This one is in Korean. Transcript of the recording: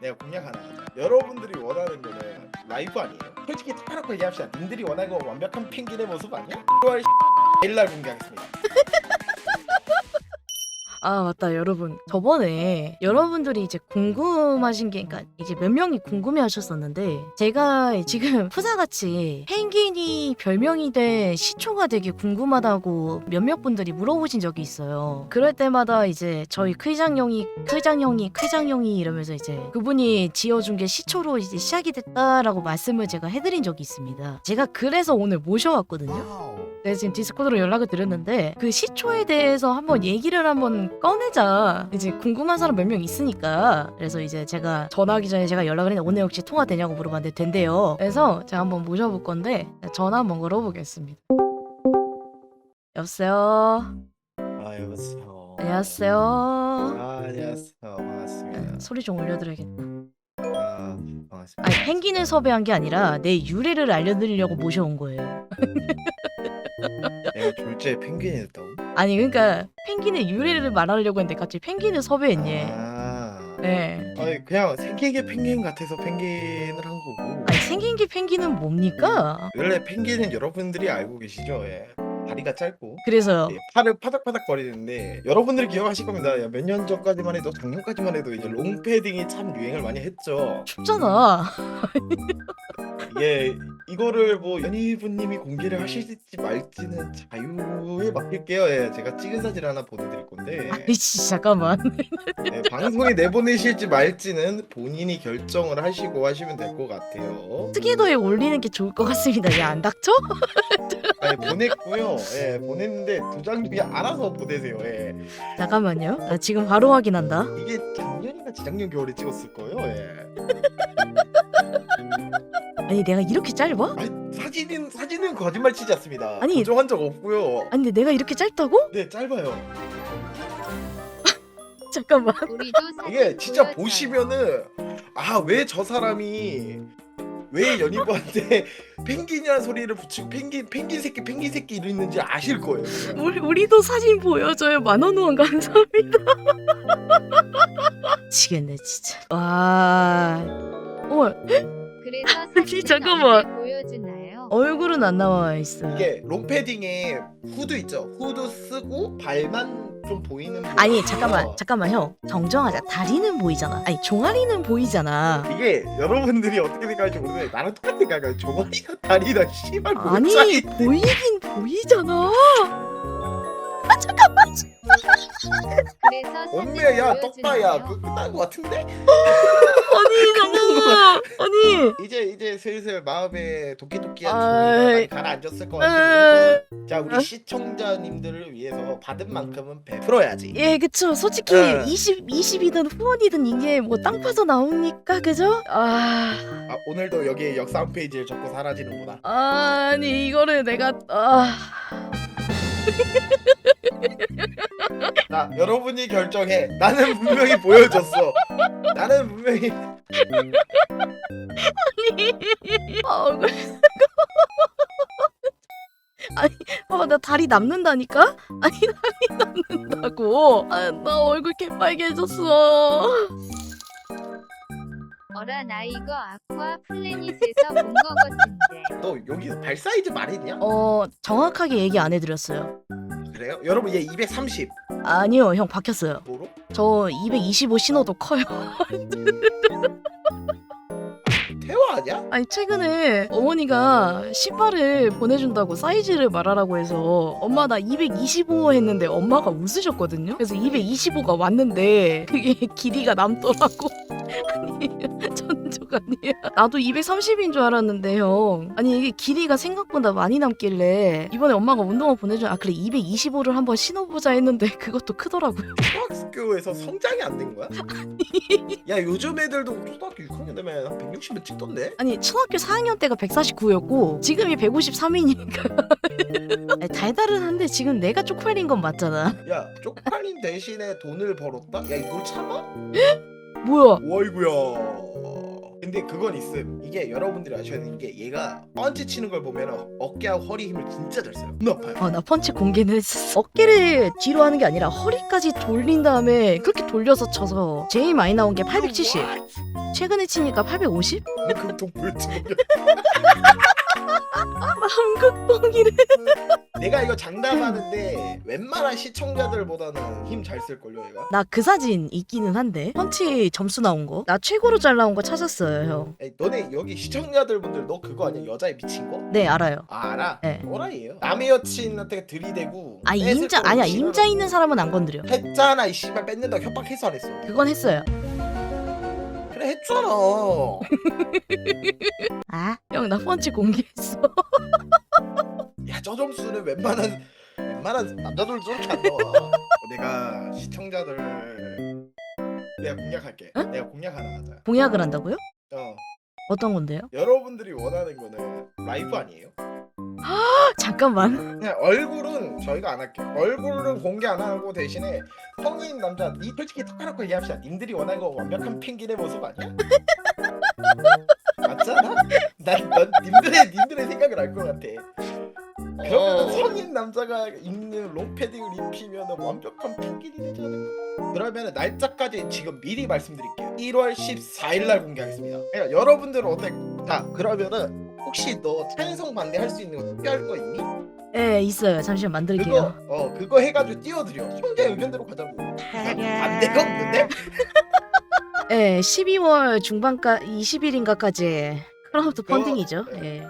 내가 공약 하나 하자. 여러분들이 원하는 거는 라이브 아니에요. 솔직히 타락하고 얘기합시다. 님들이 원하는 거 완벽한 핑계의 모습 아니야? 6월 일날 공개하겠습니다. 아 맞다. 여러분 저번에 여러분들이 이제 궁금하신 게 그러니까 이제 몇 명이 궁금해 하셨었는데 제가 지금 푸사같이 펭귄이 별명이 된 시초가 되게 궁금하다고 몇몇 분들이 물어보신 적이 있어요. 그럴 때마다 이제 저희 크장 형이 크장 형이 크장 형이 이러면서 이제 그분이 지어준 게 시초로 이제 시작이 됐다라고 말씀을 제가 해드린 적이 있습니다. 제가 그래서 오늘 모셔왔거든요 네, 지금 디스코드로 연락을 드렸는데 그 시초에 대해서 한번 얘기를 한번 꺼내자. 이제 궁금한 사람 몇 명 있으니까. 그래서 이제 제가 전화하기 전에 제가 연락을 했는데 오늘 혹시 통화 되냐고 물어봤는데 된대요. 그래서 제가 한번 모셔볼 건데 전화 한번 걸어보겠습니다. 여보세요. 아 여보세요. 안녕하세요. 아 안녕하세요. 반갑습니다. 네, 소리 좀 올려드려야겠다. 아 반갑습니다. 아니 펭귄을 섭외한 게 아니라 내 유래를 알려드리려고 모셔온 거예요. 내가 졸제 펭귄이 됐다고? 아니 그러니까 펭귄의 유래를 말하려고 했는데 갑자기 펭귄을 섭외했니? 아. 네. 아니 그냥 생긴 게 펭귄 같아서 펭귄을 한 거고. 아니 생긴 게 펭귄은 뭡니까? 원래 펭귄은 여러분들이 알고 계시죠? 예. 다리가 짧고 그래서요. 예, 팔을 파닥파닥 거리는데 여러분들이 기억하실 겁니다. 몇 년 전까지만 해도 작년까지만 해도 이제 롱패딩이 참 유행을 많이 했죠. 춥잖아. 이게 이거를 뭐 연희부님이 공개를 하실지 말지는 자유에 맡길게요. 예, 제가 찍은 사진 하나 보내드릴 건데 아니 진짜 잠깐만. 예, 방송에 내보내실지 말지는 본인이 결정을 하시고 하시면 될 것 같아요. 특이도에 올리는 게 좋을 것 같습니다. 야안 닥쳐? 네, 보냈고요. 예, 보냈는데 두장 중에 알아서 보내세요. 예. 잠깐만요. 나 지금 바로 확인한다. 이게 작년인가 재작년 겨울에 찍었을 거예요. 예. 아니 내가 이렇게 짧아? 아니, 사진은 사진은 거짓말 치지 않습니다. 아니. 고정한 적 없고요. 아니 근데 내가 이렇게 짧다고? 네, 짧아요. 잠깐만. 우리도 이게 진짜 보여줘요. 보시면은 아 왜 저 사람이 왜 연희부한테 펭귄이라는 소리를 붙이고 펭귄 펭귄 새끼 펭귄 새끼 이랬는지 아실 거예요. 우리 우리도 사진 보여줘요. 만원 후원 감사합니다. 미치겠네 진짜. 와. 어 그래서 아니, 사진 잠깐만. 보여주나요? 얼굴은 안 나와 있어. 이게 롱패딩에 후드 있죠. 후드 쓰고 발만 좀 보이는 아니. 잠깐만 잠깐만 형 정정하자. 다리는 보이잖아. 아니 종아리는 보이잖아. 이게 여러분들이 어떻게 생각할지 모르는데 나랑 똑같은 생각이야. 종아리가 다리랑 씨발 뭔 아니 보이긴 보이잖아. 그래서 사진 엄매야 보여주나요? 떡바야 그 끝난 것 같은데? 아니. 이제 이제 슬슬 마음에 도끼도끼한 아이. 준비가 많이 가라앉았을 것 같아요. 에... 자 우리 시청자님들을 위해서 받은 만큼은 베풀어야지. 예, 그쵸. 솔직히 네. 20, 20이든 후원이든 이게 뭐 땅 파서 나옵니까? 그죠? 아, 아, 오늘도 여기에 역사 한 페이지를 적고 사라지는구나. 아니, 이거를 내가, 아. 자 여러분이 결정해. 나는 분명히 보여줬어. 나는 분명히 아, 얼굴. 아니, 어, 나 다리 남는다니까? 아니, 다리 남는다고. 아, 나 얼굴 개빨개졌어. 어라 나 이거 아쿠아 플래닛에서 본 거 같은데 너 여기서 발 사이즈 말했냐? 어, 정확하게 얘기 안 해드렸어요. 그래요? 여러분 얘 230. 아니요, 형 바뀌었어요. 뭐로? 저 225 신어도 커요. 태화 아니야? 아니 최근에 어머니가 신발을 보내준다고 사이즈를 말하라고 해서 엄마 나 225 했는데 엄마가 웃으셨거든요. 그래서 225가 왔는데 그게 길이가 남더라고. 아니 아니야. 나도 230인 줄 알았는데 형. 아니 이게 길이가 생각보다 많이 남길래 이번에 엄마가 운동화 보내준 아 그래 225를 한번 신어보자 했는데 그것도 크더라고요. 초등학교에서 성장이 안 된 거야? 야 요즘 애들도 초등학교 6학년 되면 한 160은 찍던데? 아니 초등학교 4학년 때가 149였고 지금이 153이니까 달달은 한데 지금 내가 쪽팔린 건 맞잖아 야 쪽팔린 대신에 돈을 벌었다? 야 이걸 참아? 뭐야 어이구야 근데 그건 있음. 이게 여러분들이 아셔야 되는 게 얘가 펀치 치는 걸 보면 어깨하고 허리 힘을 진짜 잘 써요. 너무 아파요. 아 나 펀치 공개는 했어 어깨를 뒤로 하는 게 아니라 허리까지 돌린 다음에 그렇게 돌려서 쳐서 제일 많이 나온 게 870 최근에 치니까 850? 극동 불치먹 한국봉이래. 내가 이거 장담하는데 웬만한 시청자들보다는 힘 잘 쓸걸요 얘가 나 그 사진 있기는 한데 펀치 점수 나온 거. 나 최고로 잘 나온 거 찾았어요, 형. 에이, 너네 여기 시청자들 분들 너 그거 아니야 여자에 미친 거? 네 알아요. 아, 알아? 네. 호라이에요 남의 여친한테 들이대고 아 뺏을 임자 아니야 싫어하는 임자 있는 사람은 안 건드려. 했잖아 이 씨발 뺏는다고 협박해서 안 했어 그건 했어요. 그래 했잖아 아, 형 나 펀치 공개했어. 야 저 점수는 웬만한 웬만한 남자들도 저렇게 안 나와 내가 시청자들 내가 공략할게 내가 공략 하나 하자 공약을 한다고요? 어 어떤 건데요? 여러분들이 원하는 거는 라이브 아니에요? 아, 잠깐만. 그냥 얼굴은 저희가 안 할게요 얼굴은 공개 안 하고 대신에 성인 남자 니 솔직히 턱 까놓고 얘기합시다 님들이 원하는 거 완벽한 펭귄의 모습 아니야? 맞잖아? 난, 난 님들의 님들의 생각을 알 것 같아 그러면 성인 남자가 입는 롱패딩을 입히면 완벽한 펭귄이 되지 않을까? 그러면 날짜까지 지금 미리 말씀드릴게요 1월 14일 날 공개하겠습니다 그러니까 여러분들은 어때? 자 그러면은 혹시 너 찬성 반대할 수 있는 거 특별할 거 있니? 예, 있어요. 잠시만 그거 만들게요. 어 그거 해가지고 띄워드려 형제 의견대로 가자고 반대가 없는데? 예, 12월 중반까 20일인가까지 크라우드 펀딩이죠. 예.